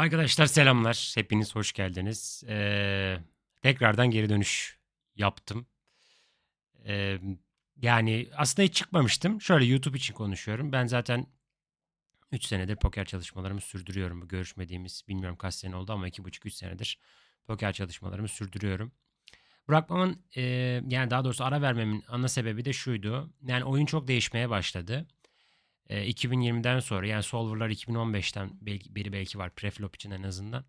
Arkadaşlar selamlar. Hepiniz hoş geldiniz. Eee, tekrardan geri dönüş yaptım. Eee, yani aslında hiç çıkmamıştım. Şöyle YouTube için konuşuyorum. Ben zaten 3 senedir poker çalışmalarımı sürdürüyorum. Görüşmediğimiz bilmiyorum kaç sene oldu ama 2,5-3 senedir poker çalışmalarımı sürdürüyorum. Bırakmamın eee, yani daha doğrusu ara vermemin ana sebebi de şuydu. Yani oyun çok değişmeye başladı. Eee, 2020'den sonra yani Solver'lar 2015'ten belki, beri belki var preflop için en azından.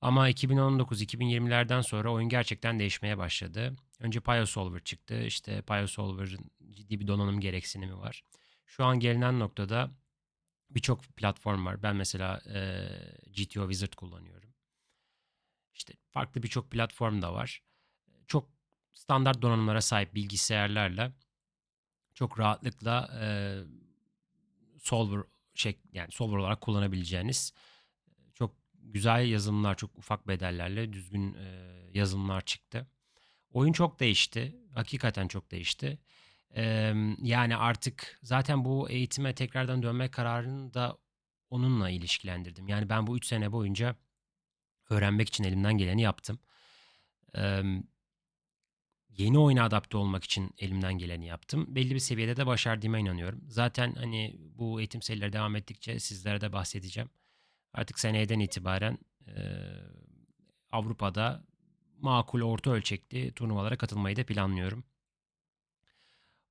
Ama 2019-2020'lerden sonra oyun gerçekten değişmeye başladı. Önce Solver çıktı. İşte Solver'ın ciddi bir donanım gereksinimi var. Şu an gelinen noktada birçok platform var. Ben mesela e, GTO Wizard kullanıyorum. İşte farklı birçok platform da var. Çok standart donanımlara sahip bilgisayarlarla çok rahatlıkla e, solver şey yani solver olarak kullanabileceğiniz çok güzel yazılımlar, çok ufak bedellerle düzgün e, yazılımlar çıktı. Oyun çok değişti. Hakikaten çok değişti. Ee, yani artık zaten bu eğitime tekrardan dönme kararını da onunla ilişkilendirdim. Yani ben bu 3 sene boyunca öğrenmek için elimden geleni yaptım. Ee, yeni oyuna adapte olmak için elimden geleni yaptım. Belli bir seviyede de başardığıma inanıyorum. Zaten hani bu eğitim serileri devam ettikçe sizlere de bahsedeceğim. Artık seneden itibaren e, Avrupa'da makul orta ölçekli turnuvalara katılmayı da planlıyorum.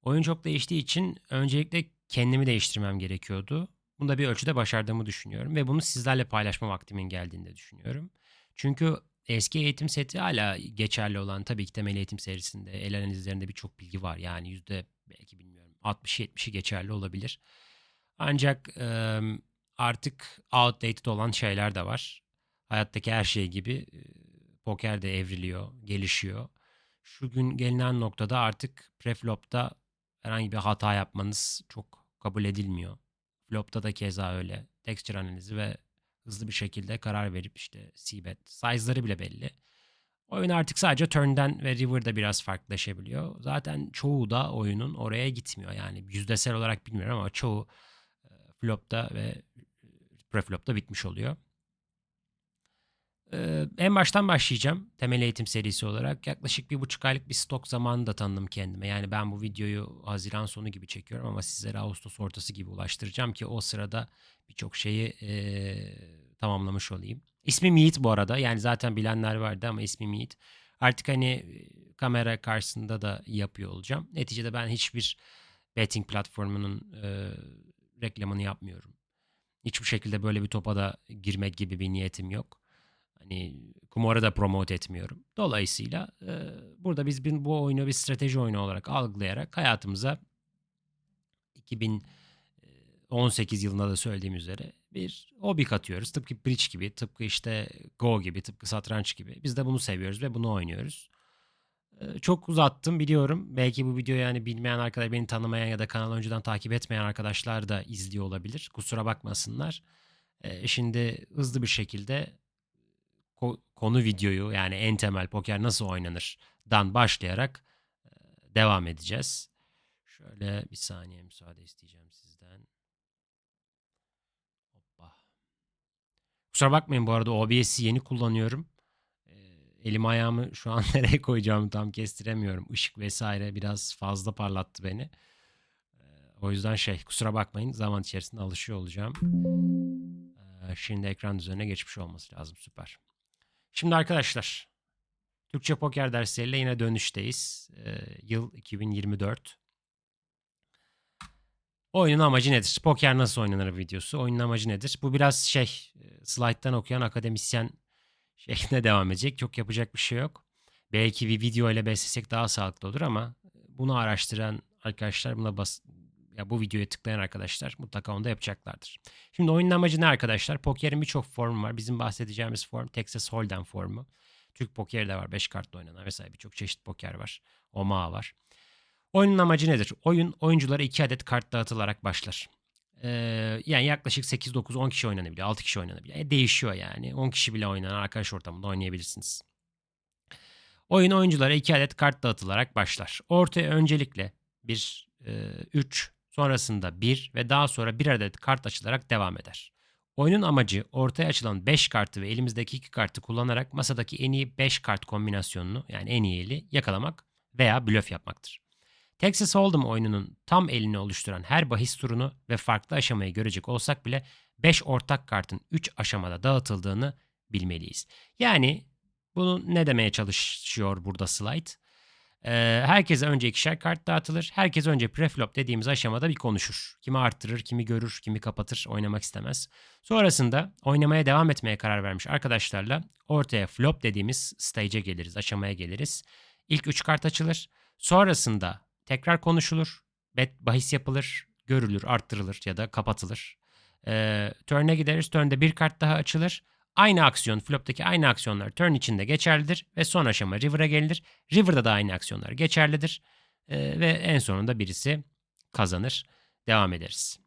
Oyun çok değiştiği için öncelikle kendimi değiştirmem gerekiyordu. Bunu da bir ölçüde başardığımı düşünüyorum ve bunu sizlerle paylaşma vaktimin geldiğini düşünüyorum. Çünkü eski eğitim seti hala geçerli olan tabii ki temel eğitim serisinde el analizlerinde birçok bilgi var. Yani yüzde belki bilmiyorum 60-70'i geçerli olabilir. Ancak e, artık outdated olan şeyler de var. Hayattaki her şey gibi poker de evriliyor, gelişiyor. Şu gün gelinen noktada artık preflop'ta herhangi bir hata yapmanız çok kabul edilmiyor. Flop'ta da keza öyle. Texture analizi ve hızlı bir şekilde karar verip işte c-bet size'ları bile belli. Oyun artık sadece turn'den ve river'da biraz farklılaşabiliyor. Zaten çoğu da oyunun oraya gitmiyor. Yani yüzdesel olarak bilmiyorum ama çoğu flop'ta ve preflop'ta bitmiş oluyor. Ee, en baştan başlayacağım temel eğitim serisi olarak. Yaklaşık bir buçuk aylık bir stok zamanı da tanıdım kendime. Yani ben bu videoyu Haziran sonu gibi çekiyorum ama sizlere Ağustos ortası gibi ulaştıracağım ki o sırada birçok şeyi e, tamamlamış olayım. İsmim Yiğit bu arada. Yani zaten bilenler vardı ama ismim Yiğit. Artık hani kamera karşısında da yapıyor olacağım. Neticede ben hiçbir betting platformunun e, reklamını yapmıyorum. Hiçbir şekilde böyle bir topa da girmek gibi bir niyetim yok. Hani kumarı da promote etmiyorum. Dolayısıyla e, burada biz bu oyunu bir strateji oyunu olarak algılayarak hayatımıza 2018 yılında da söylediğim üzere bir hobi katıyoruz. Tıpkı bridge gibi, tıpkı işte go gibi, tıpkı satranç gibi. Biz de bunu seviyoruz ve bunu oynuyoruz. E, çok uzattım biliyorum. Belki bu videoyu yani bilmeyen arkadaşlar, beni tanımayan ya da kanalı önceden takip etmeyen arkadaşlar da izliyor olabilir. Kusura bakmasınlar. E, şimdi hızlı bir şekilde konu videoyu yani en temel poker nasıl oynanır dan başlayarak devam edeceğiz. Şöyle bir saniye müsaade isteyeceğim sizden. Hoppa. Kusura bakmayın bu arada OBS'i yeni kullanıyorum. Elim ayağımı şu an nereye koyacağımı tam kestiremiyorum. Işık vesaire biraz fazla parlattı beni. O yüzden şey kusura bakmayın zaman içerisinde alışıyor olacağım. Şimdi ekran düzenine geçmiş olması lazım süper. Şimdi arkadaşlar Türkçe poker dersleriyle yine dönüşteyiz. Ee, yıl 2024. Oyunun amacı nedir? Poker nasıl oynanır videosu. Oyunun amacı nedir? Bu biraz şey slayttan okuyan akademisyen şeklinde devam edecek. Çok yapacak bir şey yok. Belki bir video ile beslesek daha sağlıklı olur ama bunu araştıran arkadaşlar buna bas ya bu videoya tıklayan arkadaşlar mutlaka onu da yapacaklardır. Şimdi oyunun amacı ne arkadaşlar? Pokerin birçok formu var. Bizim bahsedeceğimiz form Texas Hold'em formu. Türk pokeri de var. 5 kartla oynanan vesaire birçok çeşit poker var. Omaha var. Oyunun amacı nedir? Oyun oyunculara 2 adet kart dağıtılarak başlar. Ee, yani yaklaşık 8, 9, 10 kişi oynanabiliyor. 6 kişi oynanabiliyor. E, değişiyor yani. 10 kişi bile oynanan arkadaş ortamında oynayabilirsiniz. Oyun oyunculara 2 adet kart dağıtılarak başlar. Ortaya öncelikle bir 3 e, Sonrasında bir ve daha sonra bir adet kart açılarak devam eder. Oyunun amacı ortaya açılan 5 kartı ve elimizdeki 2 kartı kullanarak masadaki en iyi 5 kart kombinasyonunu yani en iyi yakalamak veya blöf yapmaktır. Texas Hold'em oyununun tam elini oluşturan her bahis turunu ve farklı aşamayı görecek olsak bile 5 ortak kartın 3 aşamada dağıtıldığını bilmeliyiz. Yani bunu ne demeye çalışıyor burada slide? Ee, herkese önce ikişer kart dağıtılır. Herkes önce preflop dediğimiz aşamada bir konuşur. Kimi arttırır, kimi görür, kimi kapatır, oynamak istemez. Sonrasında oynamaya devam etmeye karar vermiş arkadaşlarla ortaya flop dediğimiz stage'e geliriz, aşamaya geliriz. İlk 3 kart açılır. Sonrasında tekrar konuşulur, bet bahis yapılır, görülür, arttırılır ya da kapatılır. Ee, turn'e gideriz. Turn'de bir kart daha açılır. Aynı aksiyon, flop'taki aynı aksiyonlar turn içinde geçerlidir ve son aşama river'a gelir. River'da da aynı aksiyonlar geçerlidir Ee, ve en sonunda birisi kazanır. Devam ederiz.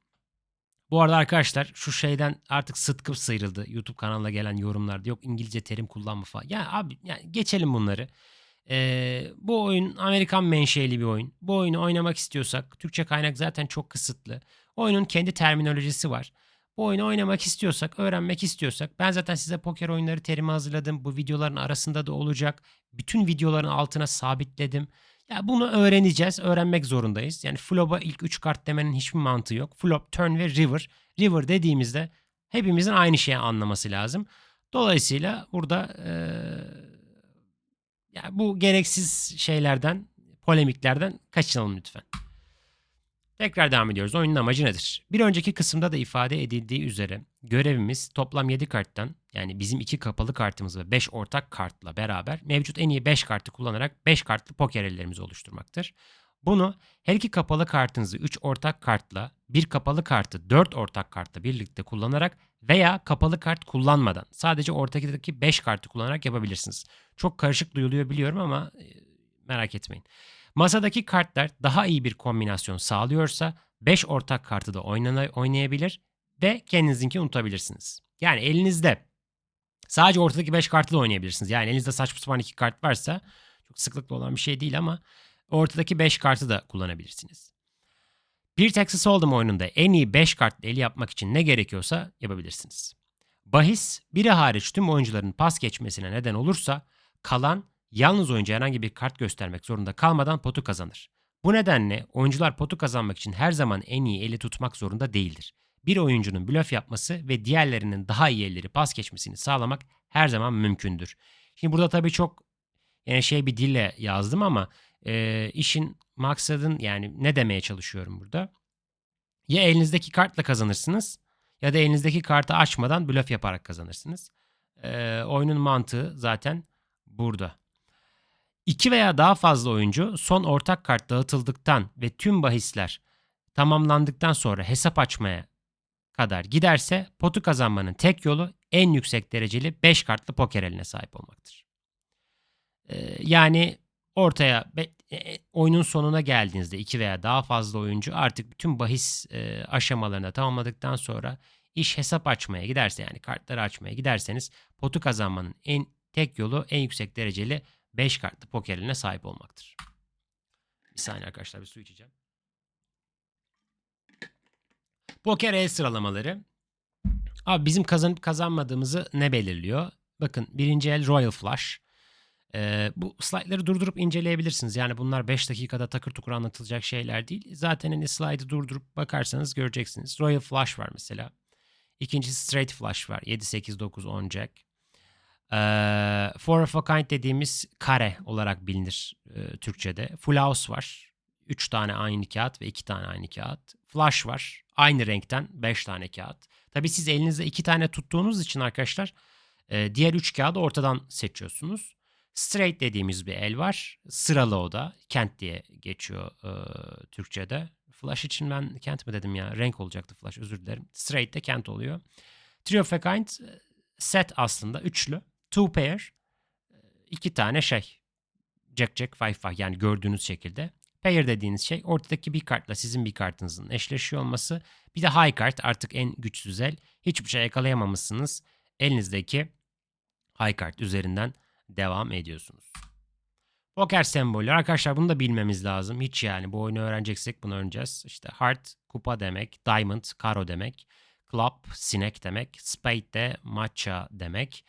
Bu arada arkadaşlar şu şeyden artık sıtkım sıyrıldı. YouTube kanalına gelen yorumlarda yok İngilizce terim kullanma falan. Ya abi yani geçelim bunları. Ee, bu oyun Amerikan menşeli bir oyun. Bu oyunu oynamak istiyorsak Türkçe kaynak zaten çok kısıtlı. Oyunun kendi terminolojisi var. Bu oyunu oynamak istiyorsak, öğrenmek istiyorsak ben zaten size poker oyunları terimi hazırladım. Bu videoların arasında da olacak. Bütün videoların altına sabitledim. Ya bunu öğreneceğiz, öğrenmek zorundayız. Yani flop'a ilk 3 kart demenin hiçbir mantığı yok. Flop, turn ve river. River dediğimizde hepimizin aynı şeyi anlaması lazım. Dolayısıyla burada eee yani bu gereksiz şeylerden, polemiklerden kaçınalım lütfen. Tekrar devam ediyoruz. Oyunun amacı nedir? Bir önceki kısımda da ifade edildiği üzere görevimiz toplam 7 karttan yani bizim 2 kapalı kartımız ve 5 ortak kartla beraber mevcut en iyi 5 kartı kullanarak 5 kartlı poker ellerimizi oluşturmaktır. Bunu her iki kapalı kartınızı 3 ortak kartla, bir kapalı kartı 4 ortak kartla birlikte kullanarak veya kapalı kart kullanmadan sadece ortadaki 5 kartı kullanarak yapabilirsiniz. Çok karışık duyuluyor biliyorum ama e, merak etmeyin. Masadaki kartlar daha iyi bir kombinasyon sağlıyorsa 5 ortak kartı da oynayabilir ve kendinizinki unutabilirsiniz. Yani elinizde sadece ortadaki 5 kartı da oynayabilirsiniz. Yani elinizde saçma sapan 2 kart varsa çok sıklıkla olan bir şey değil ama ortadaki 5 kartı da kullanabilirsiniz. Bir Texas Hold'em oyununda en iyi 5 kartlı eli yapmak için ne gerekiyorsa yapabilirsiniz. Bahis biri hariç tüm oyuncuların pas geçmesine neden olursa kalan yalnız oyuncu herhangi bir kart göstermek zorunda kalmadan potu kazanır. Bu nedenle oyuncular potu kazanmak için her zaman en iyi eli tutmak zorunda değildir. Bir oyuncunun blöf yapması ve diğerlerinin daha iyi elleri pas geçmesini sağlamak her zaman mümkündür. Şimdi burada tabii çok yani şey bir dille yazdım ama e, işin maksadın yani ne demeye çalışıyorum burada? Ya elinizdeki kartla kazanırsınız ya da elinizdeki kartı açmadan blöf yaparak kazanırsınız. E, oyunun mantığı zaten burada. İki veya daha fazla oyuncu son ortak kart dağıtıldıktan ve tüm bahisler tamamlandıktan sonra hesap açmaya kadar giderse potu kazanmanın tek yolu en yüksek dereceli 5 kartlı poker eline sahip olmaktır. Ee, yani ortaya e, e, oyunun sonuna geldiğinizde iki veya daha fazla oyuncu artık bütün bahis e, aşamalarını tamamladıktan sonra iş hesap açmaya giderse yani kartları açmaya giderseniz potu kazanmanın en tek yolu en yüksek dereceli 5 kartlı poker eline sahip olmaktır. Bir saniye arkadaşlar bir su içeceğim. Poker el sıralamaları. Abi bizim kazanıp kazanmadığımızı ne belirliyor? Bakın birinci el Royal Flush. Ee, bu slaytları durdurup inceleyebilirsiniz. Yani bunlar 5 dakikada takır tukur anlatılacak şeyler değil. Zaten hani slaydı durdurup bakarsanız göreceksiniz. Royal Flush var mesela. İkincisi Straight Flush var. 7, 8, 9, 10 Jack. Ee, four of a kind dediğimiz kare olarak bilinir e, Türkçe'de. Full House var. 3 tane aynı kağıt ve 2 tane aynı kağıt. Flush var. Aynı renkten 5 tane kağıt. Tabii siz elinizde 2 tane tuttuğunuz için arkadaşlar e, diğer 3 kağıdı ortadan seçiyorsunuz. Straight dediğimiz bir el var. Sıralı o da. Kent diye geçiyor e, Türkçe'de. Flash için ben Kent mi dedim ya? Renk olacaktı Flash özür dilerim. Straight de Kent oluyor. Three of a kind set aslında üçlü. Two pair iki tane şey. Jack Jack Five Five yani gördüğünüz şekilde. Pair dediğiniz şey ortadaki bir kartla sizin bir kartınızın eşleşiyor olması. Bir de high kart artık en güçsüz el. Hiçbir şey yakalayamamışsınız. Elinizdeki high kart üzerinden devam ediyorsunuz. Poker sembolü. Arkadaşlar bunu da bilmemiz lazım. Hiç yani bu oyunu öğreneceksek bunu öğreneceğiz. İşte heart kupa demek. Diamond karo demek. club sinek demek. Spade de matcha demek.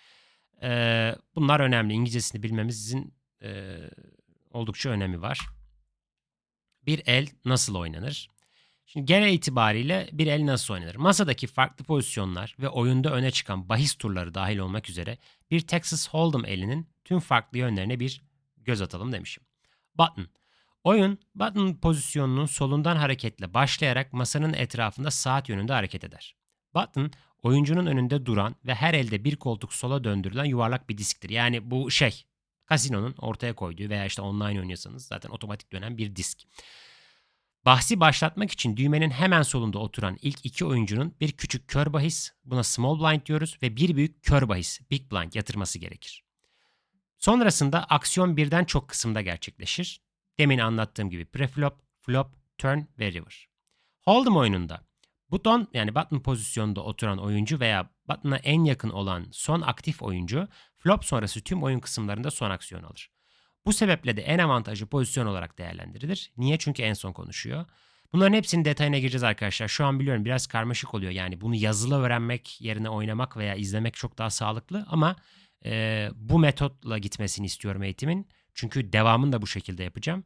Ee, bunlar önemli. İngilizcesini bilmemizin e, oldukça önemi var. Bir el nasıl oynanır? Şimdi genel itibariyle bir el nasıl oynanır? Masadaki farklı pozisyonlar ve oyunda öne çıkan bahis turları dahil olmak üzere bir Texas Hold'em elinin tüm farklı yönlerine bir göz atalım demişim. Button. Oyun button pozisyonunun solundan hareketle başlayarak masanın etrafında saat yönünde hareket eder. Button oyuncunun önünde duran ve her elde bir koltuk sola döndürülen yuvarlak bir disktir. Yani bu şey kasinonun ortaya koyduğu veya işte online oynuyorsanız zaten otomatik dönen bir disk. Bahsi başlatmak için düğmenin hemen solunda oturan ilk iki oyuncunun bir küçük kör bahis, buna small blind diyoruz ve bir büyük kör bahis, big blind yatırması gerekir. Sonrasında aksiyon birden çok kısımda gerçekleşir. Demin anlattığım gibi preflop, flop, turn ve river. Hold'em oyununda buton yani button pozisyonunda oturan oyuncu veya button'a en yakın olan son aktif oyuncu flop sonrası tüm oyun kısımlarında son aksiyon alır. Bu sebeple de en avantajlı pozisyon olarak değerlendirilir. Niye? Çünkü en son konuşuyor. Bunların hepsinin detayına gireceğiz arkadaşlar. Şu an biliyorum biraz karmaşık oluyor. Yani bunu yazılı öğrenmek yerine oynamak veya izlemek çok daha sağlıklı ama e, bu metotla gitmesini istiyorum eğitimin. Çünkü devamını da bu şekilde yapacağım.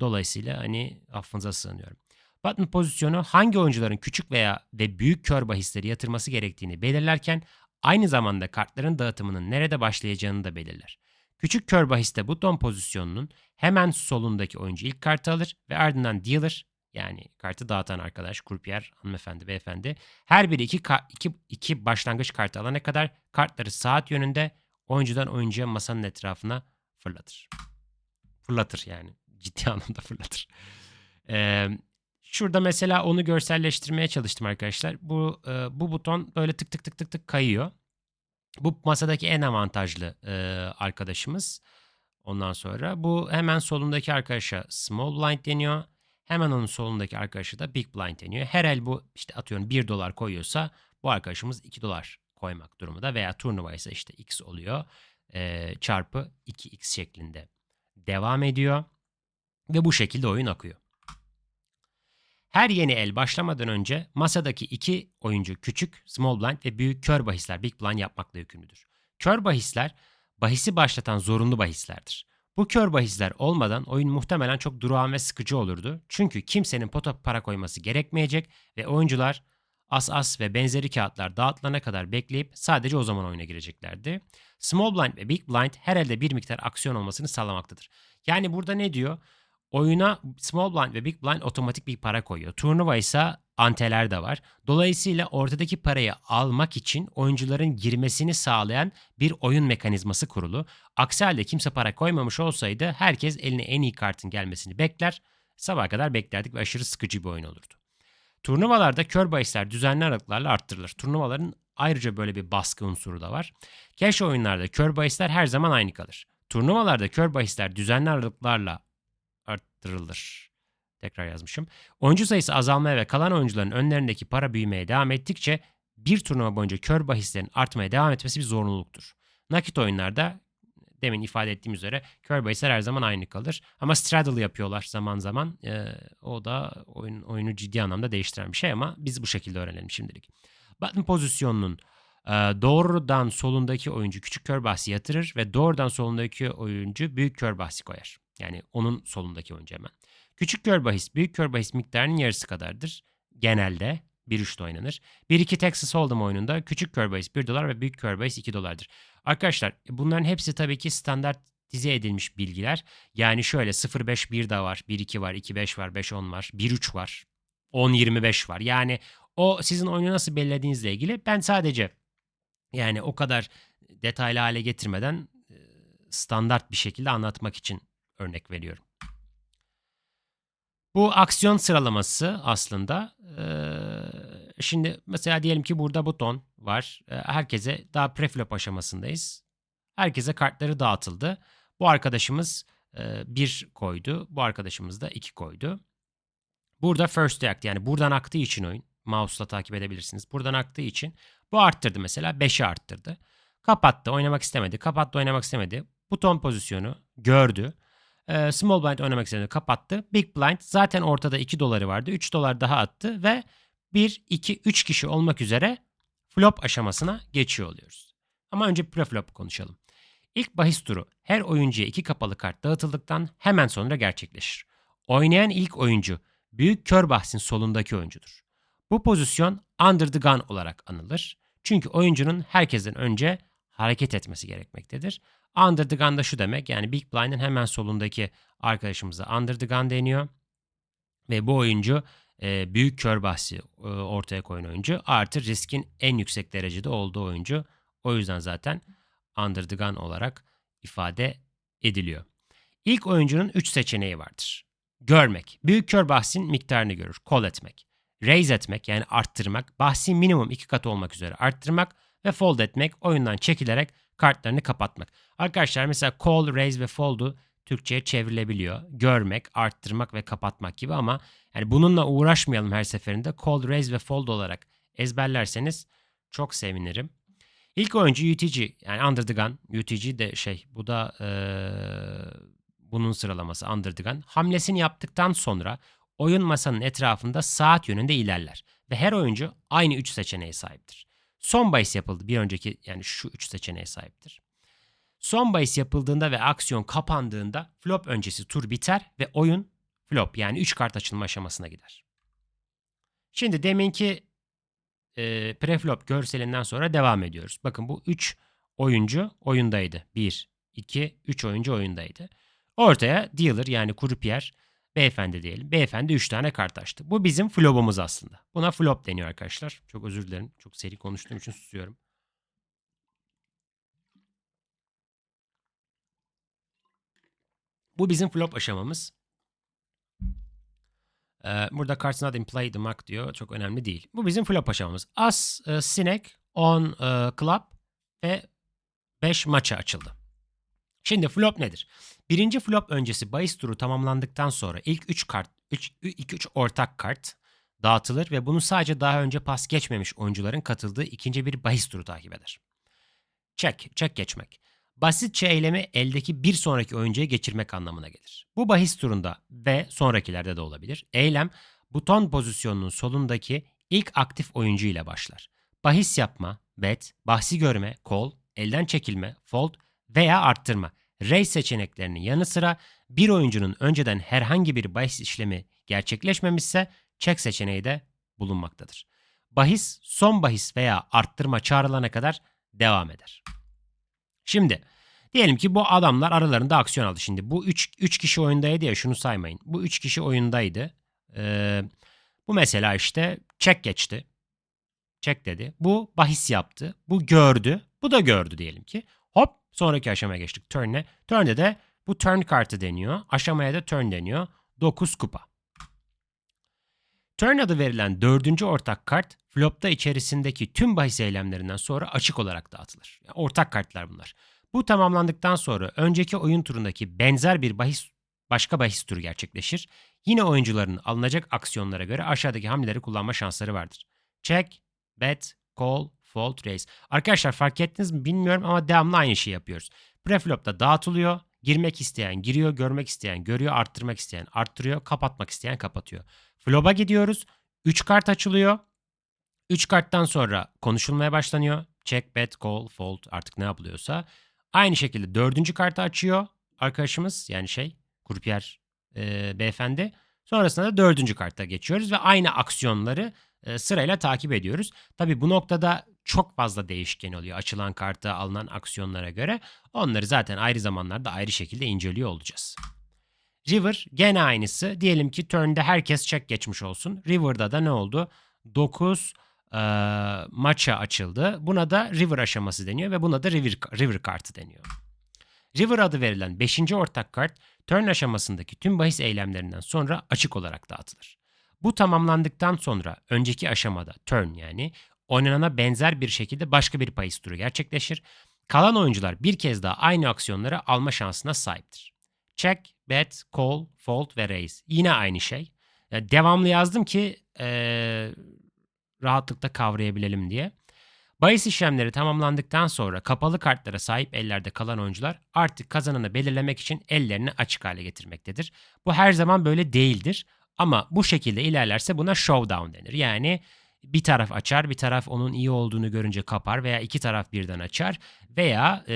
Dolayısıyla hani affınıza sığınıyorum. Button pozisyonu hangi oyuncuların küçük veya ve büyük kör bahisleri yatırması gerektiğini belirlerken aynı zamanda kartların dağıtımının nerede başlayacağını da belirler. Küçük kör bahiste buton pozisyonunun hemen solundaki oyuncu ilk kartı alır ve ardından dealer yani kartı dağıtan arkadaş, kurpiyer, hanımefendi, beyefendi her biri iki, iki, iki başlangıç kartı alana kadar kartları saat yönünde oyuncudan oyuncuya masanın etrafına fırlatır. Fırlatır yani. Ciddi anlamda fırlatır. Ee, şurada mesela onu görselleştirmeye çalıştım arkadaşlar. Bu e, bu buton böyle tık tık tık tık tık kayıyor. Bu masadaki en avantajlı e, arkadaşımız. Ondan sonra bu hemen solundaki arkadaşa small blind deniyor. Hemen onun solundaki arkadaşa da big blind deniyor. Her el bu işte atıyorum 1 dolar koyuyorsa bu arkadaşımız 2 dolar koymak durumunda veya turnuva ise işte x oluyor e, çarpı 2x şeklinde devam ediyor ve bu şekilde oyun akıyor. Her yeni el başlamadan önce masadaki iki oyuncu küçük, small blind ve büyük kör bahisler big blind yapmakla yükümlüdür. Kör bahisler bahisi başlatan zorunlu bahislerdir. Bu kör bahisler olmadan oyun muhtemelen çok durağan ve sıkıcı olurdu. Çünkü kimsenin pota para koyması gerekmeyecek ve oyuncular as as ve benzeri kağıtlar dağıtılana kadar bekleyip sadece o zaman oyuna gireceklerdi. Small blind ve big blind her elde bir miktar aksiyon olmasını sağlamaktadır. Yani burada ne diyor? Oyuna small blind ve big blind otomatik bir para koyuyor. Turnuva ise anteler de var. Dolayısıyla ortadaki parayı almak için oyuncuların girmesini sağlayan bir oyun mekanizması kurulu. Aksi halde kimse para koymamış olsaydı herkes eline en iyi kartın gelmesini bekler. Sabah kadar beklerdik ve aşırı sıkıcı bir oyun olurdu. Turnuvalarda kör bahisler düzenli aralıklarla arttırılır. Turnuvaların ayrıca böyle bir baskı unsuru da var. Cash oyunlarda kör bahisler her zaman aynı kalır. Turnuvalarda kör bahisler düzenli aralıklarla arttırılır. Tekrar yazmışım. Oyuncu sayısı azalmaya ve kalan oyuncuların önlerindeki para büyümeye devam ettikçe bir turnuva boyunca kör bahislerin artmaya devam etmesi bir zorunluluktur. Nakit oyunlarda demin ifade ettiğim üzere kör bahisler her zaman aynı kalır. Ama straddle yapıyorlar zaman zaman. Ee, o da oyun, oyunu ciddi anlamda değiştiren bir şey ama biz bu şekilde öğrenelim şimdilik. Button pozisyonunun e, doğrudan solundaki oyuncu küçük kör bahsi yatırır ve doğrudan solundaki oyuncu büyük kör bahsi koyar. Yani onun solundaki oyuncu hemen. Küçük kör bahis büyük kör bahis miktarının yarısı kadardır. Genelde 1-3'te oynanır. 1-2 Texas Hold'em oyununda küçük kör bahis 1 dolar ve büyük kör bahis 2 dolardır. Arkadaşlar bunların hepsi tabii ki standartize edilmiş bilgiler. Yani şöyle 0-5 1 de var, 1-2 var, 2-5 var, 5-10 var, 1-3 var, 10-25 var. Yani o sizin oyunu nasıl belirlediğinizle ilgili. Ben sadece yani o kadar detaylı hale getirmeden standart bir şekilde anlatmak için örnek veriyorum. Bu aksiyon sıralaması aslında şimdi mesela diyelim ki burada buton var. Herkese daha preflop aşamasındayız. Herkese kartları dağıtıldı. Bu arkadaşımız bir koydu. Bu arkadaşımız da iki koydu. Burada first act yani buradan aktığı için oyun. Mouse'la takip edebilirsiniz. Buradan aktığı için bu arttırdı mesela 5'e arttırdı. Kapattı oynamak istemedi. Kapattı oynamak istemedi. Buton pozisyonu gördü. Ee, small blind oynamak istedi kapattı. Big blind zaten ortada 2 doları vardı. 3 dolar daha attı ve 1, 2, 3 kişi olmak üzere flop aşamasına geçiyor oluyoruz. Ama önce preflop konuşalım. İlk bahis turu her oyuncuya iki kapalı kart dağıtıldıktan hemen sonra gerçekleşir. Oynayan ilk oyuncu büyük kör bahsin solundaki oyuncudur. Bu pozisyon under the gun olarak anılır. Çünkü oyuncunun herkesten önce hareket etmesi gerekmektedir. Under the gun da şu demek yani Big Blind'in hemen solundaki arkadaşımıza under the gun deniyor. Ve bu oyuncu e, büyük kör bahsi e, ortaya koyan oyuncu artı riskin en yüksek derecede olduğu oyuncu. O yüzden zaten under the gun olarak ifade ediliyor. İlk oyuncunun 3 seçeneği vardır. Görmek, büyük kör bahsin miktarını görür, call etmek. Raise etmek yani arttırmak, bahsi minimum 2 kat olmak üzere arttırmak ve fold etmek, oyundan çekilerek kartlarını kapatmak. Arkadaşlar mesela call, raise ve fold'u Türkçe'ye çevrilebiliyor. Görmek, arttırmak ve kapatmak gibi ama yani bununla uğraşmayalım her seferinde. Call, raise ve fold olarak ezberlerseniz çok sevinirim. İlk oyuncu UTG yani Under the Gun. UTG de şey bu da ee, bunun sıralaması Under the Gun. Hamlesini yaptıktan sonra oyun masanın etrafında saat yönünde ilerler. Ve her oyuncu aynı 3 seçeneğe sahiptir. Son bahis yapıldı. Bir önceki yani şu 3 seçeneğe sahiptir. Son bahis yapıldığında ve aksiyon kapandığında flop öncesi tur biter ve oyun flop yani 3 kart açılma aşamasına gider. Şimdi deminki e, preflop görselinden sonra devam ediyoruz. Bakın bu 3 oyuncu oyundaydı. 1, 2, 3 oyuncu oyundaydı. Ortaya dealer yani kurupiyer beyefendi diyelim. Beyefendi 3 tane kart açtı. Bu bizim flop'umuz aslında. Buna flop deniyor arkadaşlar. Çok özür dilerim. Çok seri konuştuğum için susuyorum. Bu bizim flop aşamamız. Ee, burada cards not in play the mark diyor. Çok önemli değil. Bu bizim flop aşamamız. As, e, sinek, on e, club ve 5 maça açıldı. Şimdi flop nedir? Birinci flop öncesi bahis turu tamamlandıktan sonra ilk 3 kart, 2-3 ortak kart dağıtılır ve bunu sadece daha önce pas geçmemiş oyuncuların katıldığı ikinci bir bahis turu takip eder. Check, check geçmek. Basitçe eylemi eldeki bir sonraki oyuncuya geçirmek anlamına gelir. Bu bahis turunda ve sonrakilerde de olabilir. Eylem buton pozisyonunun solundaki ilk aktif oyuncu ile başlar. Bahis yapma, bet, bahsi görme, call, elden çekilme, fold veya arttırma raise seçeneklerinin yanı sıra bir oyuncunun önceden herhangi bir bahis işlemi gerçekleşmemişse check seçeneği de bulunmaktadır. Bahis son bahis veya arttırma çağrılana kadar devam eder. Şimdi diyelim ki bu adamlar aralarında aksiyon aldı. Şimdi bu 3 3 kişi oyundaydı ya şunu saymayın. Bu 3 kişi oyundaydı. Ee, bu mesela işte check geçti. Check dedi. Bu bahis yaptı. Bu gördü. Bu da gördü diyelim ki. Sonraki aşamaya geçtik turn'e. Turn'de de bu turn kartı deniyor. Aşamaya da turn deniyor. 9 kupa. Turn adı verilen dördüncü ortak kart flopta içerisindeki tüm bahis eylemlerinden sonra açık olarak dağıtılır. Yani ortak kartlar bunlar. Bu tamamlandıktan sonra önceki oyun turundaki benzer bir bahis başka bahis turu gerçekleşir. Yine oyuncuların alınacak aksiyonlara göre aşağıdaki hamleleri kullanma şansları vardır. Check, bet, call, fold, raise. Arkadaşlar fark ettiniz mi bilmiyorum ama devamlı aynı şeyi yapıyoruz. Preflop'ta dağıtılıyor. Girmek isteyen giriyor, görmek isteyen görüyor, arttırmak isteyen arttırıyor, kapatmak isteyen kapatıyor. Flop'a gidiyoruz. 3 kart açılıyor. 3 karttan sonra konuşulmaya başlanıyor. Check, bet, call, fold artık ne yapılıyorsa. Aynı şekilde dördüncü kartı açıyor arkadaşımız yani şey kurpiyer e, beyefendi. Sonrasında da dördüncü karta geçiyoruz ve aynı aksiyonları sırayla takip ediyoruz. Tabi bu noktada çok fazla değişken oluyor açılan karta alınan aksiyonlara göre. Onları zaten ayrı zamanlarda ayrı şekilde inceliyor olacağız. River gene aynısı. Diyelim ki turn'de herkes check geçmiş olsun. River'da da ne oldu? 9 e, maça açıldı. Buna da River aşaması deniyor ve buna da River, River kartı deniyor. River adı verilen 5. ortak kart turn aşamasındaki tüm bahis eylemlerinden sonra açık olarak dağıtılır. Bu tamamlandıktan sonra önceki aşamada turn yani oynanana benzer bir şekilde başka bir bahis turu gerçekleşir. Kalan oyuncular bir kez daha aynı aksiyonları alma şansına sahiptir. Check, bet, call, fold ve raise. Yine aynı şey. Yani devamlı yazdım ki ee, rahatlıkla kavrayabilelim diye. Bahis işlemleri tamamlandıktan sonra kapalı kartlara sahip ellerde kalan oyuncular artık kazananı belirlemek için ellerini açık hale getirmektedir. Bu her zaman böyle değildir ama bu şekilde ilerlerse buna showdown denir. Yani bir taraf açar, bir taraf onun iyi olduğunu görünce kapar veya iki taraf birden açar veya e,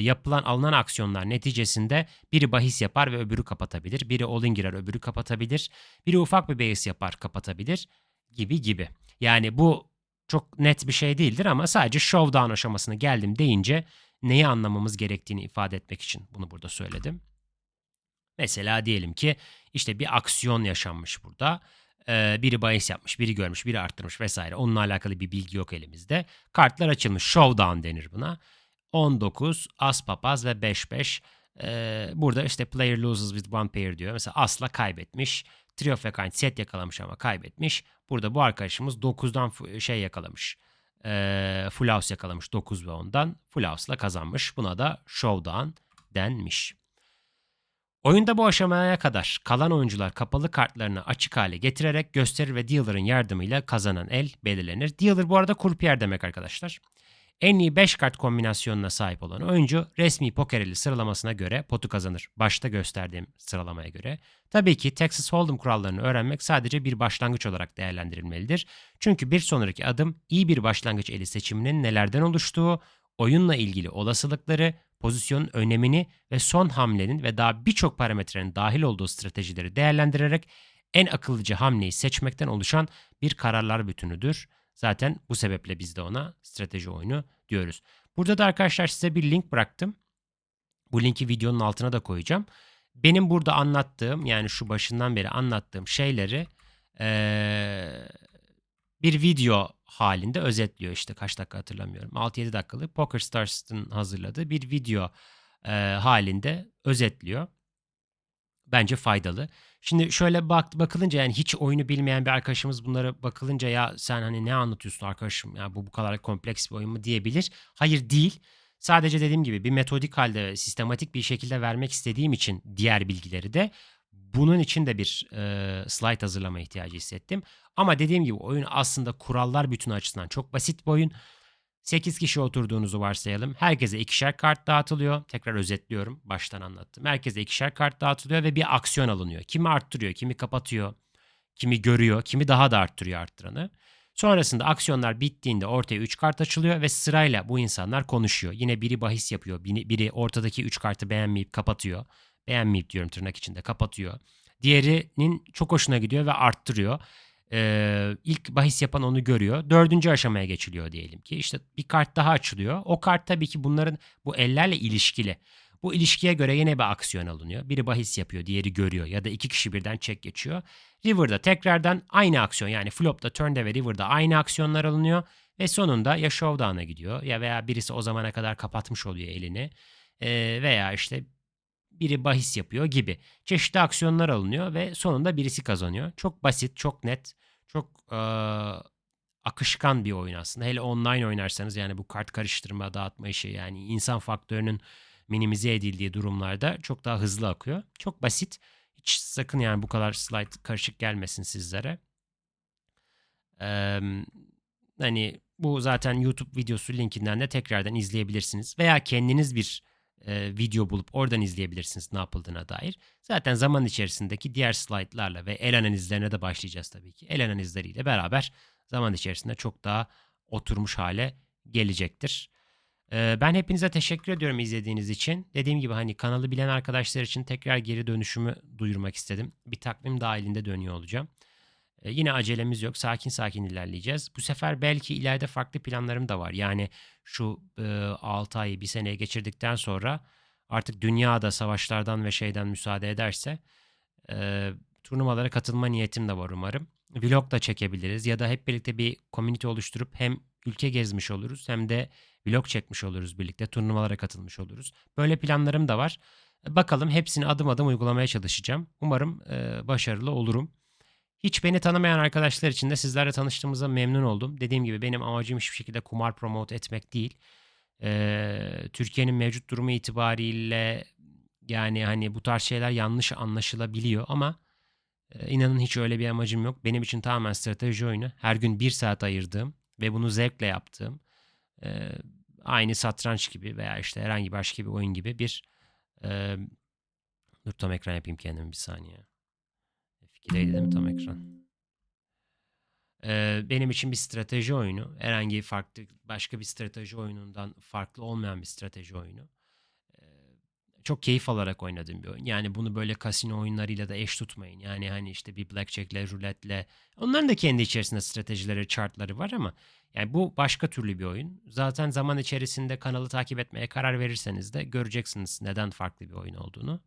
yapılan alınan aksiyonlar neticesinde biri bahis yapar ve öbürü kapatabilir. Biri all-in girer, öbürü kapatabilir. Biri ufak bir bahis yapar, kapatabilir gibi gibi. Yani bu çok net bir şey değildir ama sadece showdown aşamasına geldim deyince neyi anlamamız gerektiğini ifade etmek için bunu burada söyledim. Mesela diyelim ki işte bir aksiyon yaşanmış burada. Ee, biri bahis yapmış, biri görmüş, biri arttırmış vesaire. Onunla alakalı bir bilgi yok elimizde. Kartlar açılmış. Showdown denir buna. 19, as papaz ve 5-5. Ee, burada işte player loses with one pair diyor. Mesela asla kaybetmiş. Trio of a set yakalamış ama kaybetmiş. Burada bu arkadaşımız 9'dan şey yakalamış. Ee, full house yakalamış 9 ve 10'dan. Full house'la kazanmış. Buna da showdown denmiş. Oyunda bu aşamaya kadar kalan oyuncular kapalı kartlarını açık hale getirerek gösterir ve dealer'ın yardımıyla kazanan el belirlenir. Dealer bu arada kurpiyer demek arkadaşlar. En iyi 5 kart kombinasyonuna sahip olan oyuncu resmi pokereli sıralamasına göre potu kazanır. Başta gösterdiğim sıralamaya göre. Tabii ki Texas Hold'em kurallarını öğrenmek sadece bir başlangıç olarak değerlendirilmelidir. Çünkü bir sonraki adım iyi bir başlangıç eli seçiminin nelerden oluştuğu, oyunla ilgili olasılıkları, pozisyonun önemini ve son hamlenin ve daha birçok parametrenin dahil olduğu stratejileri değerlendirerek en akıllıca hamleyi seçmekten oluşan bir kararlar bütünüdür. Zaten bu sebeple biz de ona strateji oyunu diyoruz. Burada da arkadaşlar size bir link bıraktım. Bu linki videonun altına da koyacağım. Benim burada anlattığım yani şu başından beri anlattığım şeyleri ee, bir video halinde özetliyor işte kaç dakika hatırlamıyorum. 6-7 dakikalık Poker Stars'ın hazırladığı bir video e, halinde özetliyor. Bence faydalı. Şimdi şöyle bak bakılınca yani hiç oyunu bilmeyen bir arkadaşımız bunlara bakılınca ya sen hani ne anlatıyorsun arkadaşım ya bu bu kadar kompleks bir oyun mu diyebilir. Hayır değil. Sadece dediğim gibi bir metodik halde sistematik bir şekilde vermek istediğim için diğer bilgileri de bunun için de bir e, slide hazırlama ihtiyacı hissettim. Ama dediğim gibi oyun aslında kurallar bütünü açısından çok basit bir oyun. 8 kişi oturduğunuzu varsayalım. Herkese ikişer kart dağıtılıyor. Tekrar özetliyorum. Baştan anlattım. Herkese ikişer kart dağıtılıyor ve bir aksiyon alınıyor. Kimi arttırıyor, kimi kapatıyor, kimi görüyor, kimi daha da arttırıyor arttıranı. Sonrasında aksiyonlar bittiğinde ortaya 3 kart açılıyor ve sırayla bu insanlar konuşuyor. Yine biri bahis yapıyor, biri ortadaki 3 kartı beğenmeyip kapatıyor. Beğenmeyip diyorum tırnak içinde kapatıyor. Diğerinin çok hoşuna gidiyor ve arttırıyor. Ee, ilk bahis yapan onu görüyor. Dördüncü aşamaya geçiliyor diyelim ki. İşte bir kart daha açılıyor. O kart tabii ki bunların bu ellerle ilişkili. Bu ilişkiye göre yine bir aksiyon alınıyor. Biri bahis yapıyor, diğeri görüyor ya da iki kişi birden çek geçiyor. River'da tekrardan aynı aksiyon yani flop'ta, turn'da ve river'da aynı aksiyonlar alınıyor. Ve sonunda ya showdown'a gidiyor ya veya birisi o zamana kadar kapatmış oluyor elini. Ee, veya işte biri bahis yapıyor gibi. Çeşitli aksiyonlar alınıyor ve sonunda birisi kazanıyor. Çok basit, çok net, çok e, akışkan bir oyun aslında. Hele online oynarsanız yani bu kart karıştırma, dağıtma işi yani insan faktörünün minimize edildiği durumlarda çok daha hızlı akıyor. Çok basit. Hiç sakın yani bu kadar slide karışık gelmesin sizlere. Ee, hani bu zaten YouTube videosu linkinden de tekrardan izleyebilirsiniz. Veya kendiniz bir e, video bulup oradan izleyebilirsiniz ne yapıldığına dair. Zaten zaman içerisindeki diğer slaytlarla ve el analizlerine de başlayacağız tabii ki. El analizleriyle beraber zaman içerisinde çok daha oturmuş hale gelecektir. E, ben hepinize teşekkür ediyorum izlediğiniz için. Dediğim gibi hani kanalı bilen arkadaşlar için tekrar geri dönüşümü duyurmak istedim. Bir takvim dahilinde dönüyor olacağım. E, yine acelemiz yok. Sakin sakin ilerleyeceğiz. Bu sefer belki ileride farklı planlarım da var. Yani şu e, 6 ayı bir seneye geçirdikten sonra artık dünyada savaşlardan ve şeyden müsaade ederse e, turnuvalara katılma niyetim de var umarım. Vlog da çekebiliriz ya da hep birlikte bir community oluşturup hem ülke gezmiş oluruz hem de vlog çekmiş oluruz birlikte turnuvalara katılmış oluruz. Böyle planlarım da var. Bakalım hepsini adım adım uygulamaya çalışacağım. Umarım e, başarılı olurum. Hiç beni tanımayan arkadaşlar için de sizlerle tanıştığımıza memnun oldum. Dediğim gibi benim amacım hiçbir şekilde kumar promote etmek değil. Ee, Türkiye'nin mevcut durumu itibariyle yani hani bu tarz şeyler yanlış anlaşılabiliyor ama e, inanın hiç öyle bir amacım yok. Benim için tamamen strateji oyunu. Her gün bir saat ayırdığım ve bunu zevkle yaptığım e, aynı satranç gibi veya işte herhangi başka bir oyun gibi bir e, dur tam ekran yapayım kendime bir saniye. F2'deydi değil mi tam ekran? Eee, benim için bir strateji oyunu. Herhangi farklı başka bir strateji oyunundan farklı olmayan bir strateji oyunu. Eee, çok keyif alarak oynadığım bir oyun. Yani bunu böyle kasino oyunlarıyla da eş tutmayın. Yani hani işte bir blackjack'le, rulette'le onların da kendi içerisinde stratejileri, chartları var ama yani bu başka türlü bir oyun. Zaten zaman içerisinde kanalı takip etmeye karar verirseniz de göreceksiniz neden farklı bir oyun olduğunu.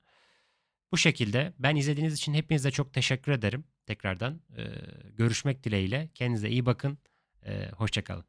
Bu şekilde ben izlediğiniz için hepinize çok teşekkür ederim. Tekrardan eee, görüşmek dileğiyle. Kendinize iyi bakın. Eee hoşça kalın.